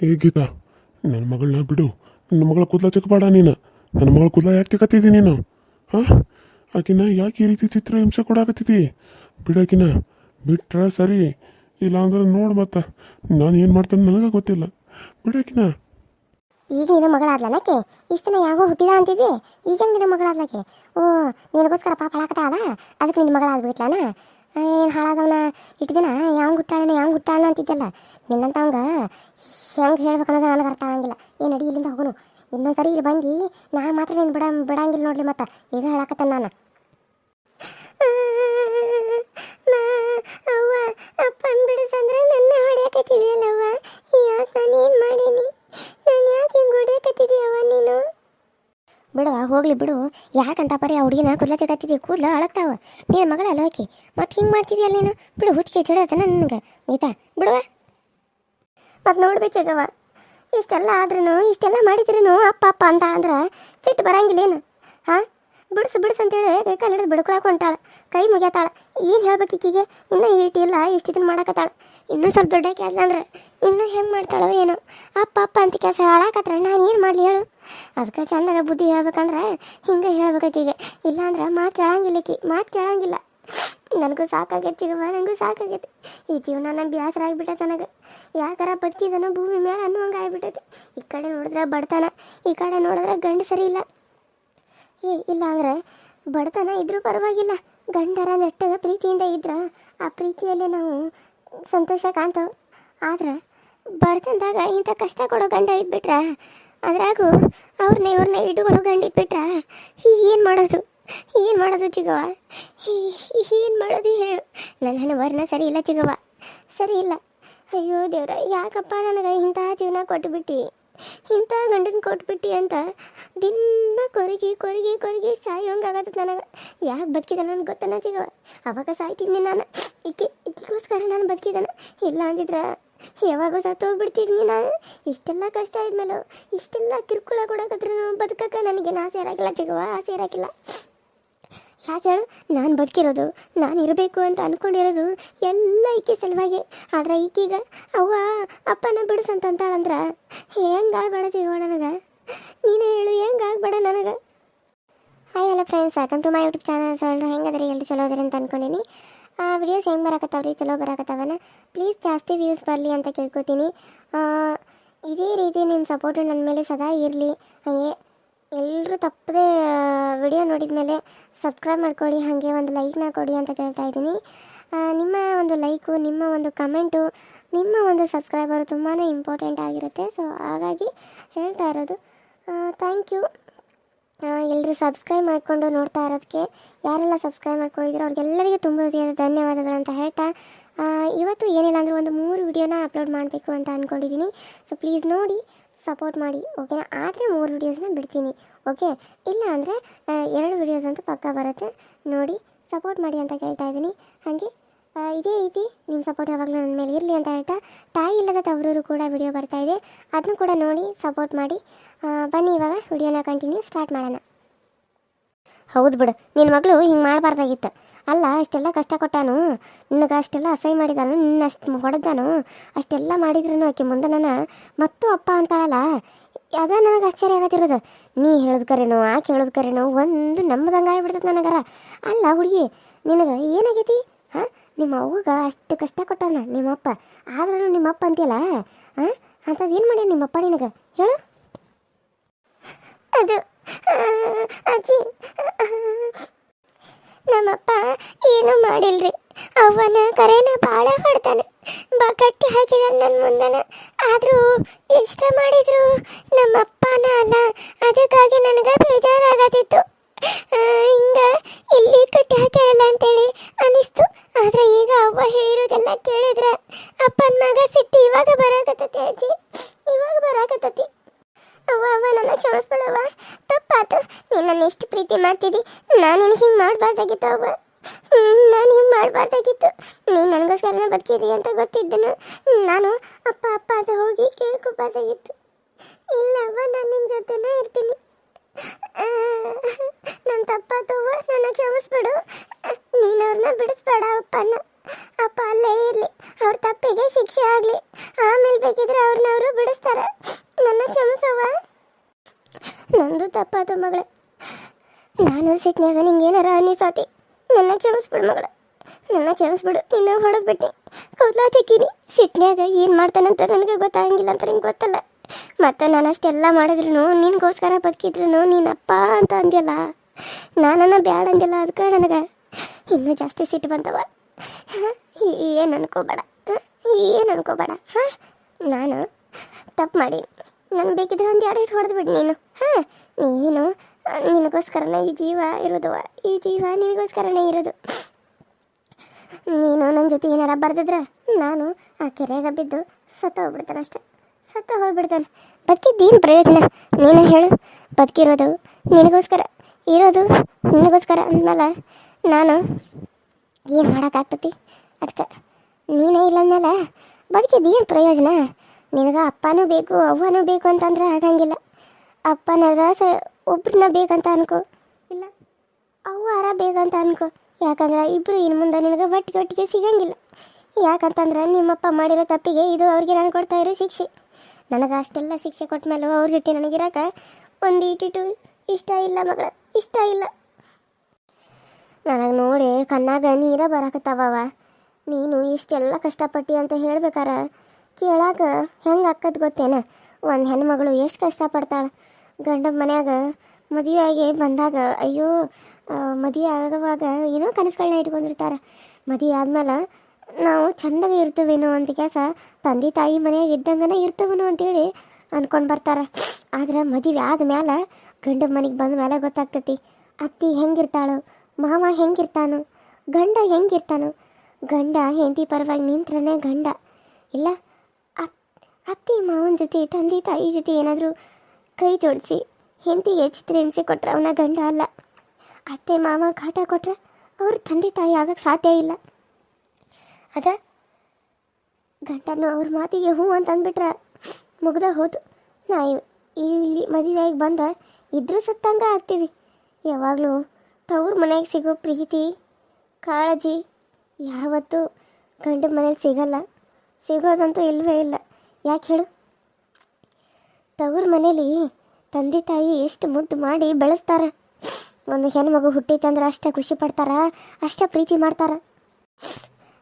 ಏ ಗೀತಾ, ನನ್ನ ಮಗಳನ್ನ ಬಿಡು. ನನ್ನ ಮಗಳ ಕೂದಲ ಚೆಕ್ಬೇಡ ನೀನು. ನನ್ನ ಮಗಳ ಕೂದಲ ಯಾಕೆ ತೆಗತ್ತಿದ್ದಿ ನೀನು? ಹಾಂ? ಆಕಿನ ಯಾಕೆ ಈ ರೀತಿ ಚಿತ್ರ ಹಿಂಸೆ ಕೊಡಾಕತ್ತಿದ್ದಿ ಬಿಡಾಕಿನ ಬಿಟ್ರೆ ಸರಿ. ಇಲ್ಲ ಅಂದ್ರೆ ನೋಡು ಮತ್ತೆ. ನಾನು ಏನು ಮಾಡ್ತಾನೆ ನನಗೆ ಗೊತ್ತಿಲ್ಲ. ಬಿಡಾಕಿನ ಈಗ ನಿನ್ನ ಮಗಳಾದ್ಲನಕ್ಕೆ ಇಷ್ಟು ದಿನ ಯಾವಾಗ ಹುಟ್ಟಿದ ಅಂತಿದ್ದೆ? ಈಗ ನಿನ್ನ ಮಗಳಾದ್ಲಕ್ಕೆ ಓ, ನಿನಗೋಸ್ಕರ ಪಾಪ ಅದಕ್ಕೆ ನಿನ್ನ ಮಗಳಾಗ್ಬಿಟ್ಲನ ಏನು ಹಾಳಾದವನ? ದಿನ ಯಾವ ಗುಟ್ಟಾಳೆನ ಯಾವ ಹುಟ್ಟಾಳ ಅಂತಿದ್ದಲ್ಲ. ನಿನ್ನಂತವಂಗ ಹೆಂಗೆ ಹೇಳ್ಬೇಕು ಅನ್ನೋದು ನನಗೆ ಅರ್ಥ ಆಗಂಗಿಲ್ಲ. ಏನು ನಡಿ, ಇಲ್ಲಿಂದ ಹೋಗೋನು. ಇನ್ನೊಂದ್ಸರಿ ಇಲ್ಲಿ ಬಂದು ನಾ ಮಾತ್ರ ನೀನು ಬಿಡ, ಬಿಡಂಗಿಲ್ಲ ನೋಡ್ಲಿ ಮತ್ತೆ. ಈಗ ಹೇಳಕತ್ತ ನಾನು. ಅವ್ವ, ಅಪ್ಪನ ಬಿಡಿಸಂದ್ರೆ ನನ್ನ ಹೊಡ್ಯಾಕತ್ತಿದೆಯಲ್ಲವ್ವ ಯಾಕೆ ನಾನು ಏನು ಮಾಡೀನಿ? ನಾನು ಯಾಕೆ ಹಿಂಗೆ ಹೊಡ್ಯಾಕತ್ತಿದೀಯವ್ವ ನೀನು? ಬಿಡುವ, ಹೋಗ್ಲಿ ಬಿಡು. ಯಾಕಂತ ಪರಿ ಆ ಹುಡುಗಿನ ಕೂದಲ ಚಕತ್ತಿದ್ದಿ ಕೂದಲ ಅಳಗ್ತಾವ ನೀನ್ ಮಗಳ ಅಲೋಕಿ ಮತ್ತೆ ಹಿಂಗೆ ಮಾಡ್ತಿದ್ಯಲ್ಲ ನೀನು? ಬಿಡು, ಹುಚ್ಚಿಗೆ ಚಿಡತನ ನನಗೆ. ಗೀತಾ ಬಿಡುವ. ಮತ್ತೆ ನೋಡ್ಬೇಕವ ಇಷ್ಟೆಲ್ಲ ಆದ್ರೂ ಇಷ್ಟೆಲ್ಲ ಮಾಡಿದ್ರೂ ಅಪ್ಪ ಅಪ್ಪ ಅಂತ ಅಂದ್ರೆ ಸಿಟ್ಟು ಬರಂಗಿಲ್ಲೇನು? ಹಾಂ? ಬಿಡಿಸು ಬಿಡಿಸು ಅಂತೇಳಿ ಕೈ ಹಿಡಿದು ಬಿಡ್ಕೊಳಕ್ಕೆ ಹೊಂಟಾಳ. ಕೈ ಮುಗಿಯತಾಳ. ಏನು ಹೇಳ್ಬೇಕು ಈಕಿಗೆ? ಇನ್ನೂ ಈಟಿ ಇಲ್ಲ, ಇಷ್ಟು ಇದನ್ನ ಮಾಡಕತ್ತಾಳ. ಇನ್ನೂ ಸ್ವಲ್ಪ ದೊಡ್ಡ ಕೆಲಸ ಅಂದ್ರೆ ಇನ್ನೂ ಹೆಂಗೆ ಮಾಡ್ತಾಳೋ ಏನೋ. ಅಪ್ಪ ಅಪ್ಪ ಅಂತ ಕೆಲಸ ಹಾಳಾಕತ್ರ, ನಾನು ಏನು ಮಾಡಲಿ ಹೇಳು. ಅದಕ್ಕೆ ಚಂದಾಗ ಬುದ್ಧಿ ಹೇಳ್ಬೇಕಂದ್ರೆ ಹಿಂಗೆ ಹೇಳ್ಬೇಕು ಆಕಿಗೆ. ಇಲ್ಲಾಂದ್ರೆ ಮಾತು ಕೇಳಂಗಿಲ್ಲ ಈಕಿ, ಮಾತು ಕೇಳಂಗಿಲ್ಲ. ನನಗೂ ಸಾಕಾಗೈತಿ ಚಿಗಮ್ಮ ನನಗೂ ಸಾಕಾಗೈತಿ. ಈ ಜೀವನ ನನ್ನ ಬೇಸರ ಆಗಿಬಿಟ್ಟೈತೆ ನನಗೆ. ಯಾಕಾರ ಬದುಕಿದನೋ ಭೂಮಿ ಮೇಲೆ ಅನ್ನುವಂಗೆ ಆಗಿಬಿಟ್ಟೈತಿ. ಈ ಕಡೆ ನೋಡಿದ್ರೆ ಬಡತನ, ಈ ಕಡೆ ನೋಡಿದ್ರೆ ಗಂಡು ಸರಿ ಇಲ್ಲ. ಇಲ್ಲ ಅಂದ್ರೆ ಬಡತನ ಇದ್ರೂ ಪರವಾಗಿಲ್ಲ. ಗಂಡರ ನೆಟ್ಟಗ ಪ್ರೀತಿಯಿಂದ ಇದ್ರ. ಆ ಪ್ರೀತಿಯಲ್ಲಿ ನಾವು ಸಂತೋಷ ಕಾಣ್ತಾವೆ. ಆದ್ರೆ ಬಡತನದಾಗ ಇಂಥ ಕಷ್ಟ ಕೊಡೋ ಗಂಡ ಇದ್ಬಿಟ್ರ, ಅದ್ರಾಗೂ ಅವ್ರನ್ನ ಇವ್ರನ್ನ ಇಟ್ಕೊಳ್ಳೋ ಗಂಡ ಇಟ್ಬಿಟ್ರ ಏನು ಮಾಡೋದು? ಏನು ಮಾಡೋದು ಚಿಗವ ಏನು ಮಾಡೋದು ಹೇಳು. ನನ್ನ ವರ್ಣ ಸರಿ ಇಲ್ಲ ಚಿಗವ ಸರಿ ಇಲ್ಲ. ಅಯ್ಯೋ ದೇವ್ರ, ಯಾಕಪ್ಪ ನನಗೆ ಇಂತಹ ಜೀವನ ಕೊಟ್ಟುಬಿಟ್ಟು ಇಂಥ ಗಂಡನ ಕೊಟ್ಬಿಟ್ಟು ಅಂತ ದಿನ ಕೊರಗಿ ಕೊರಗಿ ಕೊರಗಿ ಸಾಯೋಂಗಾಗತ್ತೆ ನನಗೆ. ಯಾಕೆ ಬದುಕಿದ ನನಗೆ ಗೊತ್ತನ ಸಿಗವ ಅವಾಗ ಸಾಯ್ತಿದ್ನಿ ನಾನು. ಇಕ್ಕಿ ಇಕ್ಕಿಗೋಸ್ಕರ ನಾನು ಬದುಕಿದ್ದಾನೆ ಇಲ್ಲ ಅಂದಿದ್ರೆ ಯಾವಾಗೂ ಸತ್ತೋಗ್ಬಿಡ್ತಿದ್ನಿ ನಾನು. ಇಷ್ಟೆಲ್ಲ ಕಷ್ಟ ಆದ್ಮೇಲೆ, ಇಷ್ಟೆಲ್ಲ ಕಿರುಕುಳ ಕೊಡೋಕತ್ರ ಬದುಕಕ್ಕೆ ನನಗೇನು ಆಸೆ ಇರೋಕ್ಕಿಲ್ಲ ಸಿಗವ ಆಸೆ ಇರಾಕಿಲ್ಲ. ಯಾಕೆ ಹೇಳು? ನಾನು ಬದುಕಿರೋದು ನಾನು ಇರಬೇಕು ಅಂತ ಅಂದ್ಕೊಂಡಿರೋದು ಎಲ್ಲ ಈಕೆ ಸಲುವಾಗಿ. ಆದ್ರೆ ಈಕೀಗ ಅವ್ವ ಅಪ್ಪನ ಬಿಡಿಸಂತ ಅಂತಾಳಂದ್ರ ಹೆಂಗೆ ನನಗೆ? ನೀನೇ ಹೇಳು ಹೆಂಗಾಗ್ಬೇಡ ನನಗೆ? ಹಾಯ್ ಎಲ್ಲ friends welcome to my YouTube channel so ಎಲ್ಲರೂ ಹೆಂಗದ್ರಿ? ಎಲ್ಲರೂ ಚಲೋ ಅದ್ರಿ ಅಂತ ಅನ್ಕೊಂಡೀನಿ. ವಿಡಿಯೋಸ್ ಹೆಂಗೆ ಬರಕತ್ತಾವ್ರಿ ಚಲೋ ಬರಕತ್ತಾವನ. ಪ್ಲೀಸ್ ಜಾಸ್ತಿ ವ್ಯೂಸ್ ಬರಲಿ ಅಂತ ಕೇಳ್ಕೊತೀನಿ. ಆ, ಇದೇ ರೀತಿ ನಿಮ್ಮ ಸಪೋರ್ಟು ನನ್ನ ಮೇಲೆ ಸದಾ ಇರಲಿ. ಹಾಗೆ ಎಲ್ಲರೂ ತಪ್ಪದೆ ವಿಡಿಯೋ ನೋಡಿದ ಮೇಲೆ ಸಬ್ಸ್ಕ್ರೈಬ್ ಮಾಡ್ಕೊಳ್ಳಿ, ಹಾಗೆ ಒಂದು ಲೈಕ್ನ ಕೊಡಿ ಅಂತ ಕೇಳ್ತಾ ಇದ್ದೀನಿ. ನಿಮ್ಮ ಒಂದು ಲೈಕು ನಿಮ್ಮ ಒಂದು ಕಮೆಂಟು ನಿಮ್ಮ ಒಂದು ಸಬ್ಸ್ಕ್ರೈಬರು ತುಂಬಾ ಇಂಪಾರ್ಟೆಂಟ್ ಆಗಿರುತ್ತೆ. ಸೊ ಹಾಗಾಗಿ ಹೇಳ್ತಾ ಇರೋದು ಥ್ಯಾಂಕ್ ಯು ಎಲ್ಲರೂ ಸಬ್ಸ್ಕ್ರೈಬ್ ಮಾಡಿಕೊಂಡು ನೋಡ್ತಾ ಇರೋದಕ್ಕೆ, ಯಾರೆಲ್ಲ ಸಬ್ಸ್ಕ್ರೈಬ್ ಮಾಡ್ಕೊಂಡಿದ್ದೀರೋ ಅವ್ರಿಗೆಲ್ಲರಿಗೂ ತುಂಬ ಧನ್ಯವಾದಗಳು ಅಂತ ಹೇಳ್ತಾ ಇವತ್ತು ಏನಿಲ್ಲ ಅಂದರೆ ಒಂದು ಮೂರು ವಿಡಿಯೋನ ಅಪ್ಲೋಡ್ ಮಾಡಬೇಕು ಅಂತ ಅಂದ್ಕೊಂಡಿದ್ದೀನಿ ಸೊ ಪ್ಲೀಸ್ ನೋಡಿ ಸಪೋರ್ಟ್ ಮಾಡಿ ಓಕೆನಾ ಆದರೆ ಮೂರು ವಿಡಿಯೋಸ್ನ ಬಿಡ್ತೀನಿ ಓಕೆ ಇಲ್ಲ ಅಂದರೆ ಎರಡು ವಿಡಿಯೋಸ್ ಅಂತೂ ಪಕ್ಕ ಬರುತ್ತೆ. ನೋಡಿ ಸಪೋರ್ಟ್ ಮಾಡಿ ಅಂತ ಕೇಳ್ತಾ ಇದ್ದೀನಿ. ಹಾಗೆ ಇದೇ ರೀತಿ ನಿಮ್ಮ ಸಪೋರ್ಟ್ ಯಾವಾಗಲೂ ನನ್ನ ಮೇಲೆ ಇರಲಿ ಅಂತ ಹೇಳ್ತಾ, ತಾಯಿ ಇಲ್ಲದ ತವರೂರು ಕೂಡ ವಿಡಿಯೋ ಬರ್ತಾ ಇದೆ. ಅದನ್ನು ಕೂಡ ನೋಡಿ ಸಪೋರ್ಟ್ ಮಾಡಿ. ಬನ್ನಿ ಇವಾಗ ವಿಡಿಯೋನ ಕಂಟಿನ್ಯೂ ಸ್ಟಾರ್ಟ್ ಮಾಡೋಣ. ಹೌದು ಬಿಡು. ನಿನ್ನ ಮಗಳು ಹಿಂಗೆ ಮಾಡಬಾರ್ದಾಗಿತ್ತು. ಅಲ್ಲ ಅಷ್ಟೆಲ್ಲ ಕಷ್ಟ ಕೊಟ್ಟಾನು, ನಿನಗೆ ಅಷ್ಟೆಲ್ಲ ಅಸಹ್ಯ ಮಾಡಿದಾನು ನಿನ್ನ ಅಷ್ಟು ಹೊಡೆದಾನು ಅಷ್ಟೆಲ್ಲ ಮಾಡಿದ್ರು ಆಕೆ ಮುಂದೆ ನನ್ನ ಮತ್ತು ಅಪ್ಪ ಅಂತಾಳಲ್ಲ, ಅದ ನನಗೆ ಆಶ್ಚರ್ಯ ಆಗತ್ತಿರೋದು ನೀ ಹೇಳೋದು ಕರೆನೋ, ಆಕೆ ಹೇಳೋದು ಕರೆನೋ, ಒಂದು ನಮ್ಮದಂಗೆ ಆಗಿಬಿಡ್ತದೆ ನನಗರ. ಅಲ್ಲ ಹುಡುಗಿ, ನಿನಗೆ ಏನಾಗೈತಿ? ಹಾಂ? ನಿಮ್ಮ ಅವ್ವಗೆ ಅಷ್ಟು ಕಷ್ಟ ಕೊಟ್ಟಾನ ನಿಮ್ಮಪ್ಪ. ಆದ್ರೂ ನಿಮ್ಮಪ್ಪ ಅಂತೀಯಲ್ಲ? ಹಾಂ? ಅಂಥದ್ದು ಏನು ಮಾಡ್ಯಾನ ನಿಮ್ಮಪ್ಪ ನಿನಗೆ? ಹೇಳು. ಅದು ಅಜ್ಜಿ ನಮ್ಮಪ್ಪ ಏನೂ ಮಾಡಿಲ್ರಿ. ಅವನ ಕರೆನ ಭಾಳ ಹೊಡ್ತಾನೆ ಬಕಟ್ಟಿ ಕಟ್ಟಿ ಹಾಕಿದ ನನ್ನ ಮುಂದನ. ಆದರೂ ಇಷ್ಟ ಮಾಡಿದ್ರು? ನಮ್ಮಪ್ಪನ ಅಲ್ಲ. ಅದಕ್ಕಾಗಿ ನನಗೆ ಬೇಜಾರಾಗತ್ತಿತ್ತು ಹಿಂಗ ಇಲ್ಲಿ ಕಟ್ಟಿ ಹಾಕಿರಲ್ಲ ಅಂತೇಳಿ ಅನಿಸ್ತು. ಆದ್ರೆ ಈಗ ಅವ್ವ ಹೇಳಿರೋದೆಲ್ಲ ಕೇಳಿದ್ರೆ ಅಪ್ಪನ ಮಗ ಸಿಟ್ಟು ಇವಾಗ ಬರಾಕತ್ತತಿ ಅಜ್ಜಿ ಇವಾಗ ಬರಾಕತ್ತತಿ ಅವ್ವ ಅವ್ವ ನನ್ನ ಕ್ಷಮಿಸ್ಬಿಡವ್ವ ತಪ್ಪಾತು ನೀನು ಪ್ರೀತಿ ಮಾಡ್ತಿದ್ದಿ ನಾನು ನಿನಗೆ ಹಿಂಗೆ ಮಾಡಬಾರ್ದಾಗಿತ್ತು ಅವ್ವ. ನಾನು ಹಿಂಗೆ ಮಾಡಬಾರ್ದಾಗಿತ್ತು. ನೀನು ನನಗೋಸ್ಕರನೇ ಬದುಕಿದಿ ಅಂತ ಗೊತ್ತಿದ್ದನು. ನಾನು ಅಪ್ಪ ಅಪ್ಪ ಅಂತ ಹೋಗಿ ಕೇಳ್ಕೊಬಾರ್ದಾಗಿತ್ತು. ಇಲ್ಲವ್ವ, ನಾನು ನಿನ್ನ ಜೊತೆನೇ ಇರ್ತೀನಿ ನನ್ನ ತಪ್ಪಾತವ್ವ ನನ್ನ ಕ್ಷಮಿಸ್ಬಿಡು ನೀನು ಅವ್ರನ್ನ ಬಿಡಿಸ್ಬೇಡ ಅಪ್ಪನ ಅಪ್ಪ ಅಲ್ಲೇ ಇರಲಿ ಅವ್ರ ತಪ್ಪಿಗೆ ಶಿಕ್ಷೆ ಆಗಲಿ ಆಮೇಲೆ ಬೇಕಿದ್ರೆ ಅವ್ರನ್ನ ಅವರು ಬಿಡಿಸ್ತಾರೆ ನನ್ನ ಕ್ಷಮಿಸವ್ವ ನಂದು ತಪ್ಪಾತು ಮಗಳೇ ನಾನು ಸಿಟ್ನ್ಯಾಗ ಏನಾರ ಅನ್ನಿಸಾತಿ. ನನ್ನ ಕ್ಷಮಿಸ್ಬಿಡು ಮಗಳ. ನನ್ನ ಕ್ಷಮಿಸ್ಬಿಡು. ನಿನ್ನ ಹೊಡೆದ್ಬಿಟ್ನಿ ಕೌದ್ಲಾ ಚಕ್ಕೀನಿ ಸಿಟ್ನ್ಯಾಗ ಏನು ಮಾಡ್ತಾನಂತ ನನಗೆ ಗೊತ್ತಾಗಂಗಿಲ್ಲ ಅಂತ ನಿಂಗೆ ಗೊತ್ತಲ್ಲ. ಮತ್ತು ನಾನು ಅಷ್ಟೆಲ್ಲ ಮಾಡಿದ್ರು ನಿನಗೋಸ್ಕರ ಬದುಕಿದ್ರು ನೀನಪ್ಪ ಅಂತ ಅಂದ್ಯಲ್ಲ. ನಾನನ್ನ ಬ್ಯಾಡ ಅಂದಿಲ್ಲ ಅದಕ್ಕೆ ನನಗೆ. ಇನ್ನೂ ಜಾಸ್ತಿ ಸಿಟ್ಟು ಬಂತವ ಏನು ಅನ್ಕೋಬೇಡ. ಏನು ಅನ್ಕೋಬೇಡ. ಹಾಂ? ನಾನು ತಪ್ಪು ಮಾಡಿ ನಾನು ಬೇಕಿದ್ರೆ ಒಂದು ಎರಡು ಹಿಟ್ಟು ಹೊಡೆದ್ಬಿಡು ನೀನು. ಹಾಂ? ನೀನು ನಿನಗೋಸ್ಕರನೇ ಈ ಜೀವ ಇರೋದು ಈ ಜೀವ ನಿನಗೋಸ್ಕರನೇ ಇರೋದು ನೀನು ನನ್ನ ಜೊತೆ ಏನಾರ ಬರ್ದಿದ್ರೆ ನಾನು ಆ ಕೆರೆಗೆ ಬಿದ್ದು ಸತ್ತ ಹೋಗ್ಬಿಡ್ತಾನೆ ಅಷ್ಟೆ. ಸತ್ತ ಹೋಗ್ಬಿಡ್ತಾನೆ. ಬದುಕಿದ್ದೇನು ಪ್ರಯೋಜನ? ನೀನು ಹೇಳು. ಬದುಕಿರೋದು ನಿನಗೋಸ್ಕರ. ಇರೋದು ನಿನಗೋಸ್ಕರ ಅಂದಮೇಲೆ ನಾನು ಏನು ಮಾಡೋಕ್ಕಾಗ್ತತಿ? ಅದಕ್ಕೆ ನೀನೇ ಇಲ್ಲ ಅಂದಮೇಲೆ ಬದುಕಿದ್ದೇನು ಪ್ರಯೋಜನ? ನಿನಗೆ ಅಪ್ಪನೂ ಬೇಕು, ಅವ್ವನೂ ಬೇಕು ಅಂತಂದ್ರೆ ಆಗಂಗಿಲ್ಲ. ಅಪ್ಪನ ಸ ಒಬ್ರನ್ನ ಬೇಕಂತ ಅನ್ಕೋ. ಇಲ್ಲ, ಅವ್ವಾರ ಬೇಕಂತ ಅನ್ಕೋ. ಯಾಕಂದ್ರೆ ಇಬ್ಬರು ಇನ್ನು ಮುಂದೆ ನಿನಗೆ ಒಟ್ಟಿಗೆ ಒಟ್ಟಿಗೆ ಸಿಗಂಗಿಲ್ಲ. ಯಾಕಂತಂದ್ರೆ ನಿಮ್ಮಪ್ಪ ಮಾಡಿರೋ ತಪ್ಪಿಗೆ ಇದು ಅವ್ರಿಗೆ ನಾನು ಕೊಡ್ತಾ ಇರೋ ಶಿಕ್ಷೆ. ನನಗೆ ಅಷ್ಟೆಲ್ಲ ಶಿಕ್ಷೆ ಕೊಟ್ಟ ಅವ್ರ ಜೊತೆ ನನಗಿರಕ್ಕೆ ಒಂದು ಇಟ್ಟಿಟ್ಟು ಇಷ್ಟ ಇಲ್ಲ ಮಗಳ, ಇಷ್ಟ ಇಲ್ಲ. ನನಗೆ ನೋಡಿ ಕಣ್ಣಾಗ ನೀರ ಬರಾಕತ್ತಾವವ. ನೀನು ಇಷ್ಟೆಲ್ಲ ಕಷ್ಟಪಟ್ಟಿ ಅಂತ ಹೇಳ್ಬೇಕಾರ. ಕೇಳಾಕ ಹೆಂಗೆ ಅಕ್ಕದ ಗೊತ್ತೇನ? ಒಂದು ಹೆಣ್ಮಗಳು ಎಷ್ಟು ಕಷ್ಟಪಡ್ತಾಳೆ? ಗಂಡ ಮನ್ಯಾಗ ಮದುವೆಯಾಗಿ ಬಂದಾಗ, ಅಯ್ಯೋ ಮದುವೆ ಆಗುವಾಗ ಏನೋ ಕನಸುಗಳನ್ನ ಇಟ್ಕೊಂಡಿರ್ತಾರೆ. ಮದುವೆ ಆದ್ಮೇಲೆ ನಾವು ಚಂದಾಗಿ ಇರ್ತೀವೇನೋ ಅಂತ ಕೆಲಸ ತಂದೆ ತಾಯಿ ಮನೆಯಾಗ ಇದ್ದಂಗನ ಇರ್ತವನೋ ಅಂತೇಳಿ ಅಂದ್ಕೊಂಡು ಬರ್ತಾರೆ. ಆದ್ರೆ ಮದುವೆ ಆದ್ಮೇಲೆ ಗಂಡ ಮನೆಗೆ ಬಂದ ಮೇಲೆ ಗೊತ್ತಾಗ್ತತಿ, ಅತ್ತಿ ಹೆಂಗಿರ್ತಾಳು, ಮಾವ ಹೆಂಗಿರ್ತಾನು, ಗಂಡ ಹೆಂಗಿರ್ತಾನು. ಗಂಡ ಹೆಂಡತಿ ಪರವಾಗಿ ನಿಂತ್ರನೇ ಗಂಡ. ಇಲ್ಲ, ಅತ್, ಅತ್ತಿ ಮಾವನ ಜೊತೆ, ತಂದೆ ತಾಯಿ ಜೊತೆ ಏನಾದರೂ ಕೈ ಜೋಡಿಸಿ, ಹೆಂಡತಿಗೆ ಚಿತ್ರಹಿಂಸೆ ಕೊಟ್ಟರೆ ಅವನ ಗಂಡ ಅಲ್ಲ. ಅತ್ತೆ ಮಾವ ಕಾಟ ಕೊಟ್ರೆ ಅವ್ರ ತಂದೆ ತಾಯಿ ಆಗಕ್ಕೆ ಸಾಧ್ಯ ಇಲ್ಲ. ಅದ ಗಂಟನು ಅವ್ರ ಮಾತಿಗೆ ಹ್ಞೂ ಅಂತ ಅಂದ್ಬಿಟ್ರೆ ಮುಗ್ದ ಹೋತು. ನಾ ಇಲ್ಲಿ ಮದುವೆಯಾಗಿ ಬಂದ ಇದ್ರೂ ಸತ್ತಂಗ ಆಗ್ತೀವಿ. ಯಾವಾಗಲೂ ತವ್ರ ಮನೆಗೆ ಸಿಗೋ ಪ್ರೀತಿ, ಕಾಳಜಿ ಯಾವತ್ತೂ ಗಂಡ ಮನೆಗೆ ಸಿಗಲ್ಲ. ಸಿಗೋದಂತೂ ಇಲ್ಲವೇ ಇಲ್ಲ. ಯಾಕೆ ಹೇಳು? ತವ್ರ ಮನೇಲಿ ತಂದೆ ತಾಯಿ ಎಷ್ಟು ಮುದ್ದು ಮಾಡಿ ಬೆಳೆಸ್ತಾರೆ. ಒಂದು ಹೆಣ್ಮಗು ಹುಟ್ಟಿತಂದ್ರೆ ಅಷ್ಟೇ ಖುಷಿ ಪಡ್ತಾರ, ಅಷ್ಟೇ ಪ್ರೀತಿ ಮಾಡ್ತಾರ.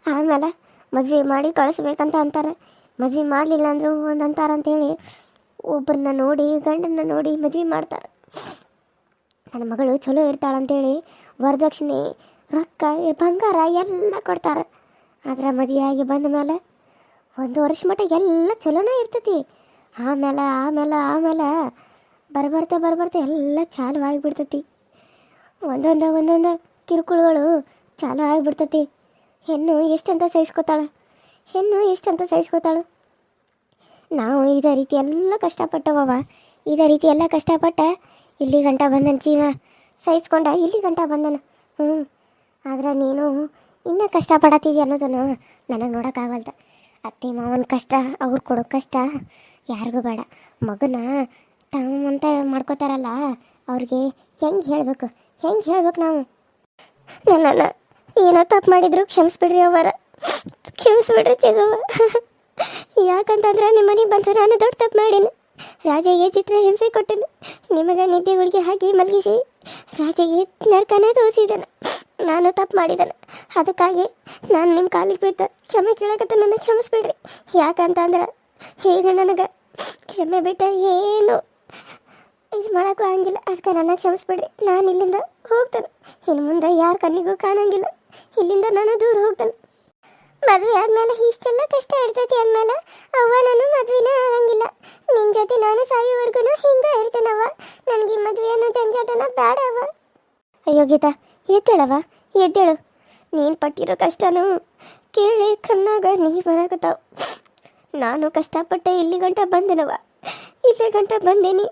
ಆಮೇಲೆ ಮದುವೆ ಮಾಡಿ ಕಳಿಸ್ಬೇಕಂತ ಅಂತಾರೆ. ಮದುವೆ ಮಾಡಲಿಲ್ಲ ಅಂದ್ರೆ ಒಂದು ಅಂತಾರ ಅಂತೇಳಿ ಒಬ್ಬರನ್ನ ನೋಡಿ, ಗಂಡನ್ನ ನೋಡಿ ಮದುವೆ ಮಾಡ್ತಾರೆ. ನನ್ನ ಮಗಳು ಚಲೋ ಇರ್ತಾಳೆ ಅಂತೇಳಿ ವರದಕ್ಷಿಣೆ, ರೊಕ್ಕ, ಬಂಗಾರ ಎಲ್ಲ ಕೊಡ್ತಾರೆ. ಆದ್ರೆ ಮದುವೆಯಾಗಿ ಬಂದ ಮೇಲೆ ಒಂದು ವರ್ಷ ಮಟ್ಟ ಎಲ್ಲ ಚಲೋನೇ ಇರ್ತೈತಿ. ಆಮೇಲೆ ಆಮೇಲೆ ಆಮೇಲೆ ಬರ್ಬರ್ತಾ ಬರ್ಬರ್ತಾ ಎಲ್ಲ ಚಾಲು ಆಗಿಬಿಡ್ತತಿ. ಒಂದೊಂದು ಒಂದೊಂದು ಕಿರುಕುಳಗಳು ಚಾಲು ಆಗಿಬಿಡ್ತತಿ. ಹೆಣ್ಣು ಎಷ್ಟಂತ ಸಹಿಸ್ಕೋತಾಳೆ? ಹೆಣ್ಣು ಎಷ್ಟಂತ ಸಹಿಸ್ಕೋತಾಳು? ನಾವು ಇದೇ ರೀತಿ ಎಲ್ಲ ಕಷ್ಟಪಟ್ಟವವ. ಇದೇ ರೀತಿ ಎಲ್ಲ ಕಷ್ಟಪಟ್ಟ ಇಲ್ಲಿ ಗಂಟ ಬಂದನ ಜೀವ. ಸಹಿಸ್ಕೊಂಡ ಇಲ್ಲಿ ಗಂಟ ಬಂದನ. ಹ್ಞೂ ಆದರೆ ನೀನು ಇನ್ನೂ ಕಷ್ಟಪಡತ್ತಿದ್ಯ ಅನ್ನೋದನ್ನು ನನಗೆ ನೋಡೋಕ್ಕಾಗಲ್ದ. ಅತ್ತೆ ಮಾವನ ಕಷ್ಟ, ಅವ್ರು ಕೊಡೋ ಕಷ್ಟ. ಯಾರಿಗೂ ಬೇಡ. ಮಗನ ತಮ್ಮಂತ ಮಾಡ್ಕೋತಾರಲ್ಲ, ಅವ್ರಿಗೆ ಹೆಂಗೆ ಹೇಳ್ಬೇಕು? ಹೆಂಗೆ ಹೇಳ್ಬೇಕು ನಾವು? ನನ್ನ ಏನೋ ತಪ್ಪು ಮಾಡಿದ್ರು, ಕ್ಷಮಿಸ್ಬಿಡ್ರಿ ಅವರ ಕ್ಷಮಿಸ್ಬಿಡ್ರಿ ಚಿಗವ್ವ. ಯಾಕಂತಂದ್ರೆ ನಿಮ್ಮ ಮನೆಗೆ ಬಂದು ನಾನು ದೊಡ್ಡ ತಪ್ಪು ಮಾಡೀನಿ. ರಾಜೆಗೆ ಚಿತ್ರ ಹಿಂಸೆ ಕೊಟ್ಟನು. ನಿಮಗೆ ನಿದ್ದೆಗಳಿಗೆ ಹಾಕಿ ಮಲಗಿಸಿ ರಾಜೆಗೆ ನರ್ಕನೇ ತೋರಿಸಿದನು. ನಾನು ತಪ್ಪು ಮಾಡಿದನು. ಅದಕ್ಕಾಗಿ ನಾನು ನಿಮ್ಮ ಕಾಲಿಗೆ ಬಿದ್ದ ಕ್ಷಮೆ ಕೇಳಕತ್ತ ನನ್ನ ಕ್ಷಮಿಸ್ಬಿಡ್ರಿ. ಯಾಕಂತಂದ್ರೆ ಈಗ ನನಗೆ ಕ್ಷಮೆ ಬಿಟ್ಟ ಏನು? ಇದು ಮಾಡೋಕ್ಕೂ ಹಂಗಿಲ್ಲ ಅದಕ್ಕೆ ನನ್ನ ಕ್ಷಮಿಸ್ಬಿಡ್ರಿ. ನಾನು ಇಲ್ಲಿಂದ ಹೋಗ್ತಾನೆ. ಇನ್ನು ಮುಂದೆ ಯಾರ ಕಣ್ಣಿಗೂ ಕಾಣಂಗಿಲ್ಲ. ಇಲ್ಲಿಂದ ನಾನು ದೂರ ಹೋಗ್ತಾನೆ. ಮದುವೆ ಆದ್ಮೇಲೆ ಇಷ್ಟೆಲ್ಲ ಕಷ್ಟ ಇರ್ತೈತಿ ಅಂದಮೇಲೆ ಅವ್ವ ನಾನು ಮದ್ವೆನೇ ಆಗಂಗಿಲ್ಲ. ನಿನ್ನ ಜೊತೆ ನಾನು ಸಾಯೋವರೆಗೂ ಹಿಂಗೆ ಇರ್ತೇನವ್ವ. ನನಗೆ ಮದುವೆ ಅನ್ನೋ ಜಂಜಾಟನ ಬೇಡ ಅವ್ವ. ಅಯ್ಯೋ ಗೀತಾ ಎದ್ದೇಳವ ಎದ್ದೇಳು. ನೀನು ಪಟ್ಟಿರೋ ಕಷ್ಟನೂ ಕೇಳಿ ಕಣ್ಣಾಗ ನೀ ಬರಾಕತ್ತಾವ. ನಾನು ಕಷ್ಟಪಟ್ಟೆ ಇಲ್ಲಿ ಗಂಟ ಬಂದನವ ಇಲ್ಲೇ ಗಂಟ ಬಂದೇನಿ.